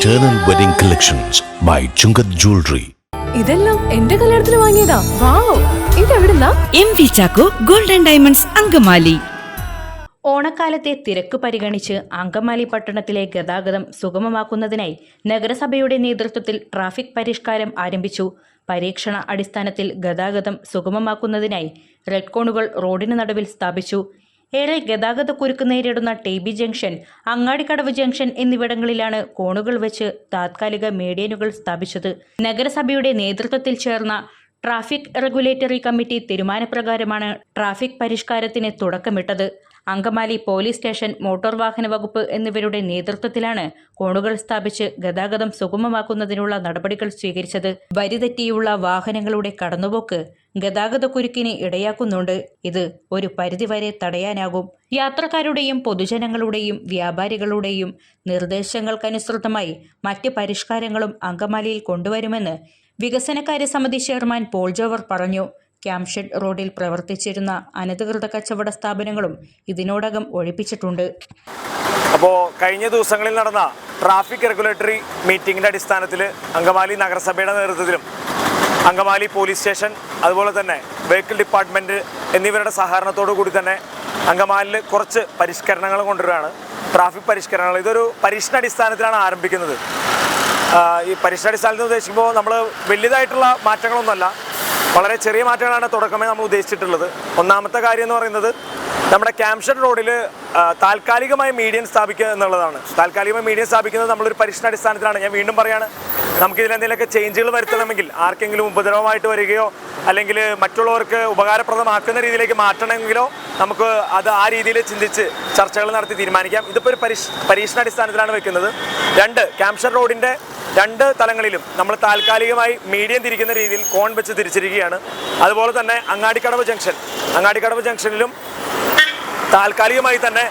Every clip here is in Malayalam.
Eternal Wedding Collections by Chungat Jewelry. ഇതെല്ലാം എന്റെ കല്യാണത്തിന് വാങ്ങിയതാ. Wow ഇതെവിടുന്നാ? M V Chacko golden diamonds Angamaly. ഓണക്കാലത്തെ തിരക്ക് പരിഗണിച്ച് അങ്കമാലി പട്ടണത്തിലെ ഗതാഗതം സുഗമമാക്കുന്നതിനായി നഗരസഭയുടെ നേതൃത്വത്തിൽ ട്രാഫിക് പരിഷ്കാരം ആരംഭിച്ചു. പരീക്ഷണ അടിസ്ഥാനത്തിൽ ഗതാഗതം സുഗമമാക്കുന്നതിനായി റെഡ് കോണുകൾ റോഡിന് നടുവിൽ സ്ഥാപിച്ചു. ഏറെ ഗതാഗതക്കുരുക്ക് നേരിടുന്ന T B junction Angadikkadavu junction എന്നിവിടങ്ങളിലാണ് കോണുകൾ വെച്ച് താത്കാലിക മീഡിയനുകൾ സ്ഥാപിച്ചത്. നഗരസഭയുടെ നേതൃത്വത്തിൽ ചേർന്ന ട്രാഫിക് റെഗുലേറ്ററി കമ്മിറ്റി തീരുമാനപ്രകാരമാണ് ട്രാഫിക് പരിഷ്കാരത്തിന് തുടക്കമിട്ടത്. അങ്കമാലി പോലീസ് സ്റ്റേഷൻ മോട്ടോർ വാഹന വകുപ്പ് എന്നിവരുടെ നേതൃത്വത്തിലാണ് കോണുകൾ സ്ഥാപിച്ച് ഗതാഗതം സുഗമമാക്കുന്നതിനുള്ള നടപടികൾ സ്വീകരിച്ചത്. വരിതെറ്റിയുള്ള വാഹനങ്ങളുടെ കടന്നുപോക്ക് ഗതാഗതക്കുരുക്കിന് ഇടയാക്കുന്നുണ്ട്. ഇത് ഒരു പരിധിവരെ തടയാനാകും. യാത്രക്കാരുടെയും പൊതുജനങ്ങളുടെയും വ്യാപാരികളുടെയും നിർദ്ദേശങ്ങൾക്കനുസൃതമായി മറ്റ് പരിഷ്കാരങ്ങളും അങ്കമാലിയിൽ കൊണ്ടുവരുമെന്ന് വികസനകാര്യ സമിതി ചെയർമാൻ പോൾ ജോവർ പറഞ്ഞു. ക്യാംഷെഡ് റോഡിൽ പ്രവർത്തിച്ചിരുന്ന അനധികൃത കച്ചവട സ്ഥാപനങ്ങളും ഇതിനോടകം ഒഴിപ്പിച്ചിട്ടുണ്ട്. അപ്പോൾ കഴിഞ്ഞ ദിവസങ്ങളിൽ നടന്ന ട്രാഫിക് റെഗുലേറ്ററി മീറ്റിംഗിന്റെ അടിസ്ഥാനത്തിൽ അങ്കമാലി നഗരസഭയുടെ നേതൃത്വത്തിലും അങ്കമാലി പോലീസ് സ്റ്റേഷൻ അതുപോലെ തന്നെ വെഹിക്കിൾ ഡിപ്പാർട്ട്മെന്റ് എന്നിവരുടെ സഹകരണത്തോടു കൂടി തന്നെ അങ്കമാലിൽ കുറച്ച് പരിഷ്കരണങ്ങൾ കൊണ്ടുവരികയാണ്. ട്രാഫിക് പരിഷ്കരണങ്ങൾ. ഇതൊരു പരീക്ഷണാടിസ്ഥാനത്തിലാണ് ആരംഭിക്കുന്നത്. ഈ പരീക്ഷണാടിസ്ഥാനത്തിൽ ഉദ്ദേശിക്കുമ്പോൾ നമ്മൾ വലിയതായിട്ടുള്ള മാറ്റങ്ങളൊന്നുമല്ല. വളരെ ചെറിയ മാറ്റങ്ങളാണ് തുടക്കമേ നമ്മൾ ഉദ്ദേശിച്ചിട്ടുള്ളത്. ഒന്നാമത്തെ കാര്യം എന്ന് പറയുന്നത് നമ്മുടെ ക്യാംഷൻ റോഡിൽ താൽക്കാലികമായി മീഡിയം സ്ഥാപിക്കുക എന്നുള്ളതാണ്. താൽക്കാലികമായി മീഡിയം സ്ഥാപിക്കുന്നത് നമ്മളൊരു പരീക്ഷണാടിസ്ഥാനത്തിലാണ്. ഞാൻ വീണ്ടും പറയാണ് നമുക്ക് ഇതിലെന്തെങ്കിലുമൊക്കെ ചേഞ്ചുകൾ വരുത്തണമെങ്കിൽ ആർക്കെങ്കിലും ഉപദ്രവമായിട്ട് വരികയോ അല്ലെങ്കിൽ മറ്റുള്ളവർക്ക് ഉപകാരപ്രദമാക്കുന്ന രീതിയിലേക്ക് മാറ്റണമെങ്കിലോ നമുക്ക് അത് ആ രീതിയിൽ ചിന്തിച്ച് ചർച്ചകൾ നടത്തി തീരുമാനിക്കാം. ഇതിപ്പോൾ ഒരു പരീക്ഷ പരീക്ഷണാടിസ്ഥാനത്തിലാണ് വെക്കുന്നത്. രണ്ട് ക്യാംഷർ റോഡിന്റെ രണ്ട് തലങ്ങളിലും നമ്മൾ താൽക്കാലികമായി മീഡിയം തിരിക്കുന്ന രീതിയിൽ കോൺ വെച്ച് തിരിച്ചിരിക്കുകയാണ്. അതുപോലെ തന്നെ അങ്ങാടിക്കടവ് ജംഗ്ഷൻ അങ്ങാടിക്കടവ് ജംഗ്ഷനിലും താൽക്കാലികമായി തന്നെ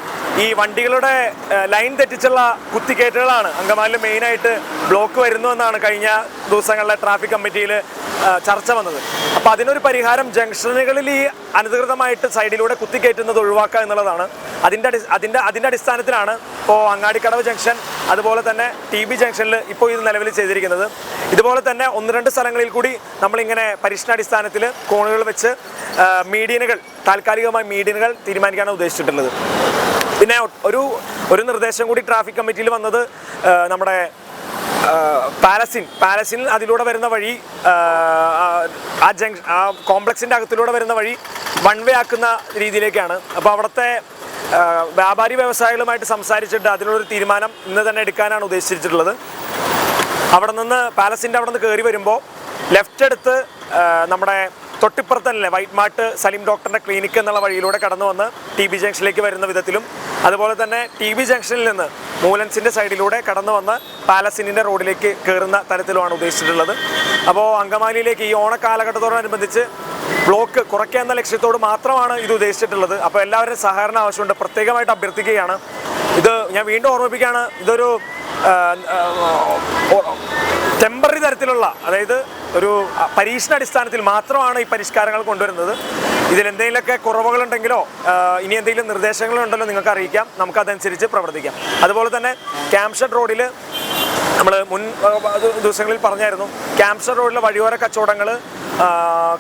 ഈ വണ്ടികളുടെ ലൈൻ തെറ്റിച്ചുള്ള കുത്തിക്കേറ്റുകളാണ് അങ്കമാലിൽ മെയിനായിട്ട് ബ്ലോക്ക് വരുന്നു എന്നാണ് കഴിഞ്ഞ ദിവസങ്ങളിലെ ട്രാഫിക് കമ്മിറ്റിയിൽ ചർച്ച വന്നത്. അപ്പോൾ അതിനൊരു പരിഹാരം ജംഗ്ഷനുകളിൽ ഈ അനധികൃതമായിട്ട് സൈഡിലൂടെ കുത്തിക്കയറ്റുന്നത് ഒഴിവാക്കുക എന്നുള്ളതാണ്. അതിന്റെ അതിന്റെ അതിന്റെ അടിസ്ഥാനത്തിലാണ് ഇപ്പോൾ അങ്ങാടിക്കടവ് ജംഗ്ഷൻ അതുപോലെ തന്നെ ടി ബി ജംഗ്ഷനിൽ ഇപ്പോൾ ഇത് നിലവിൽ ചെയ്തിരിക്കുന്നത്. ഇതുപോലെ തന്നെ ഒന്ന് രണ്ട് സ്ഥലങ്ങളിൽ കൂടി നമ്മളിങ്ങനെ പരീക്ഷണാടിസ്ഥാനത്തിൽ കോണുകൾ വെച്ച് മീഡിയനുകൾ താൽക്കാലികമായി മീഡിയനുകൾ തീരുമാനിക്കാനാണ് ഉദ്ദേശിച്ചിട്ടുള്ളത്. പിന്നെ ഒരു ഒരു നിർദ്ദേശം കൂടി ട്രാഫിക് കമ്മിറ്റിയിൽ വന്നത് നമ്മുടെ പാലസിൻ. പാലസിൻ അതിലൂടെ വരുന്ന വഴി ആ, ജംഗ്ഷൻ ആ കോംപ്ലക്സിന്റെ അകത്തിലൂടെ വരുന്ന വഴി വൺ വേ ആക്കുന്ന രീതിയിലേക്കാണ്. അപ്പോൾ അവിടുത്തെ വ്യാപാരി വ്യവസായികളുമായിട്ട് സംസാരിച്ചിട്ട് അതിനുള്ളൊരു തീരുമാനം ഇന്ന് തന്നെ എടുക്കാനാണ് ഉദ്ദേശിച്ചിട്ടുള്ളത്. അവിടെ നിന്ന് പാലസിന്റെ അവിടെ നിന്ന് കയറി വരുമ്പോൾ ലെഫ്റ്റ് എടുത്ത് നമ്മുടെ തൊട്ടിപ്പുറത്തല്ലേ വൈറ്റ് മാർട്ട് സലീം ഡോക്ടറിന്റെ ക്ലിനിക്ക് എന്നുള്ള വഴിയിലൂടെ കടന്നു വന്ന് ടി ബി ജംഗ്ഷനിലേക്ക് വരുന്ന വിധത്തിലും അതുപോലെ തന്നെ ടി ബി ജംഗ്ഷനിൽ നിന്ന് മൂലൻസിന്റെ സൈഡിലൂടെ കടന്നു വന്ന് പാലസിനിന്റെ റോഡിലേക്ക് കയറുന്ന തരത്തിലുമാണ് ഉദ്ദേശിച്ചിട്ടുള്ളത്. അപ്പോൾ അങ്കമാലിയിലേക്ക് ഈ ഓണക്കാലഘട്ടത്തോടനുബന്ധിച്ച് ബ്ലോക്ക് കുറയ്ക്കുക എന്ന ലക്ഷ്യത്തോട് മാത്രമാണ് ഇത് ഉദ്ദേശിച്ചിട്ടുള്ളത്. അപ്പോൾ എല്ലാവരുടെയും സഹകരണം ആവശ്യമുണ്ട്. പ്രത്യേകമായിട്ട് അഭ്യർത്ഥിക്കുകയാണ്. ഇത് ഞാൻ വീണ്ടും ഓർമ്മിപ്പിക്കുകയാണ്. ഇതൊരു ടെമ്പററി തരത്തിലുള്ള അതായത് ഒരു പരീക്ഷണാടിസ്ഥാനത്തിൽ മാത്രമാണ് ഈ പരിഷ്കാരങ്ങൾ കൊണ്ടുവരുന്നത്. ഇതിൽ എന്തെങ്കിലുമൊക്കെ കുറവുകളുണ്ടെങ്കിലോ ഇനി എന്തെങ്കിലും നിർദ്ദേശങ്ങളുണ്ടല്ലോ നിങ്ങൾക്ക് അറിയിക്കാം. നമുക്ക് അതനുസരിച്ച് പ്രവർത്തിക്കാം. അതുപോലെ തന്നെ ക്യാംഷഡ് റോഡിൽ നമ്മൾ മുൻ ദിവസങ്ങളിൽ പറഞ്ഞായിരുന്നു. ക്യാംഷഡ് റോഡിലെ വഴിയോര കച്ചവടങ്ങൾ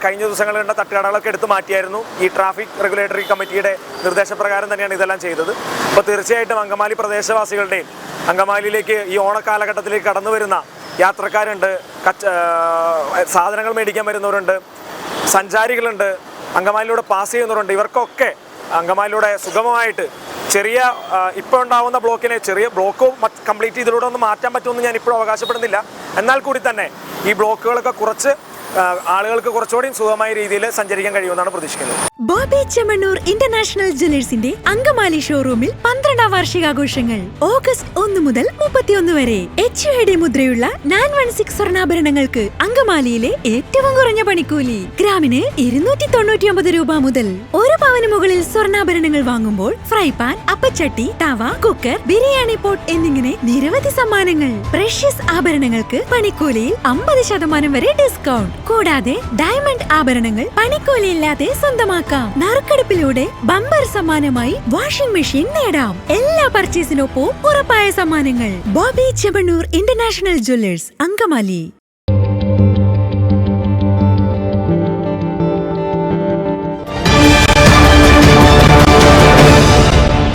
കഴിഞ്ഞ ദിവസങ്ങളിൽ കണ്ട തട്ടുകടകളൊക്കെ എടുത്തു മാറ്റിയായിരുന്നു. ഈ ട്രാഫിക് റെഗുലേറ്ററി കമ്മിറ്റിയുടെ നിർദ്ദേശപ്രകാരം തന്നെയാണ് ഇതെല്ലാം ചെയ്തത്. അപ്പോൾ തീർച്ചയായിട്ടും അങ്കമാലി പ്രദേശവാസികളുടെയും അങ്കമാലിയിലേക്ക് ഈ ഓണക്കാലഘട്ടത്തിലേക്ക് കടന്നു വരുന്ന യാത്രക്കാരുണ്ട് കച്ച സാധനങ്ങൾ മേടിക്കാൻ വരുന്നവരുണ്ട് സഞ്ചാരികളുണ്ട് അങ്കമാലിയിലൂടെ പാസ് ചെയ്യുന്നവരുണ്ട്. ഇവർക്കൊക്കെ അങ്കമാലിയിലൂടെ സുഗമമായിട്ട് ചെറിയ ഇപ്പോൾ ഉണ്ടാവുന്ന ബ്ലോക്കിനെ ചെറിയ ബ്ലോക്ക് കംപ്ലീറ്റ് ഇതിലൂടെ ഒന്ന് മാറ്റാൻ പറ്റുമെന്ന് ഞാൻ ഇപ്പോഴും അവകാശപ്പെടുന്നില്ല. എന്നാൽ കൂടി തന്നെ ഈ ബ്ലോക്കുകളൊക്കെ കുറച്ച് ആളുകൾക്ക് കുറച്ചുകൂടി സുഖമായ രീതിയിൽ സഞ്ചരിക്കാൻ കഴിയുമെന്നാണ് പ്രതീക്ഷിക്കുന്നത്. ബോബി ചെമ്മണ്ണൂർ ഇന്റർനാഷണൽ ജ്വല്ലേഴ്സിന്റെ അങ്കമാലി ഷോറൂമിൽ പന്ത്രണ്ടാം വാർഷികാഘോഷങ്ങൾ. ഓഗസ്റ്റ് ഒന്ന് മുതൽ മുപ്പത്തിയൊന്ന് വരെ. എച്ച് ഡി മുദ്രയുള്ള നയൻ വൺ സിക്സ് സ്വർണാഭരണങ്ങൾക്ക് അങ്കമാലിയിലെ ഏറ്റവും കുറഞ്ഞ പണിക്കൂലി. ഗ്രാമിന് ഇരുന്നൂറ്റി തൊണ്ണൂറ്റി ഒമ്പത് രൂപ മുതൽ. ഒരു പവന് മുകളിൽ സ്വർണാഭരണങ്ങൾ വാങ്ങുമ്പോൾ ഫ്രൈ പാൻ അപ്പച്ചട്ടി തവ കുക്കർ ബിരിയാണി പോട്ട് എന്നിങ്ങനെ നിരവധി സമ്മാനങ്ങൾ. പ്രഷ്യസ് ആഭരണങ്ങൾക്ക് പണിക്കൂലിയിൽ അമ്പത് ശതമാനം വരെ ഡിസ്കൗണ്ട് കൂടാതെ ഡയമണ്ട് ആഭരണങ്ങൾ പണിക്കൂലിയില്ലാതെ സ്വന്തമാക്കാം. നറുക്കെടുപ്പിലൂടെ ബമ്പർ സമ്മാനമായി വാഷിംഗ് മെഷീൻ നേടാം. എല്ലാ പർച്ചേസിനൊപ്പവും ഉറപ്പായ സമ്മാനങ്ങൾ. Boby Chemmanur international jewellers Angamaly.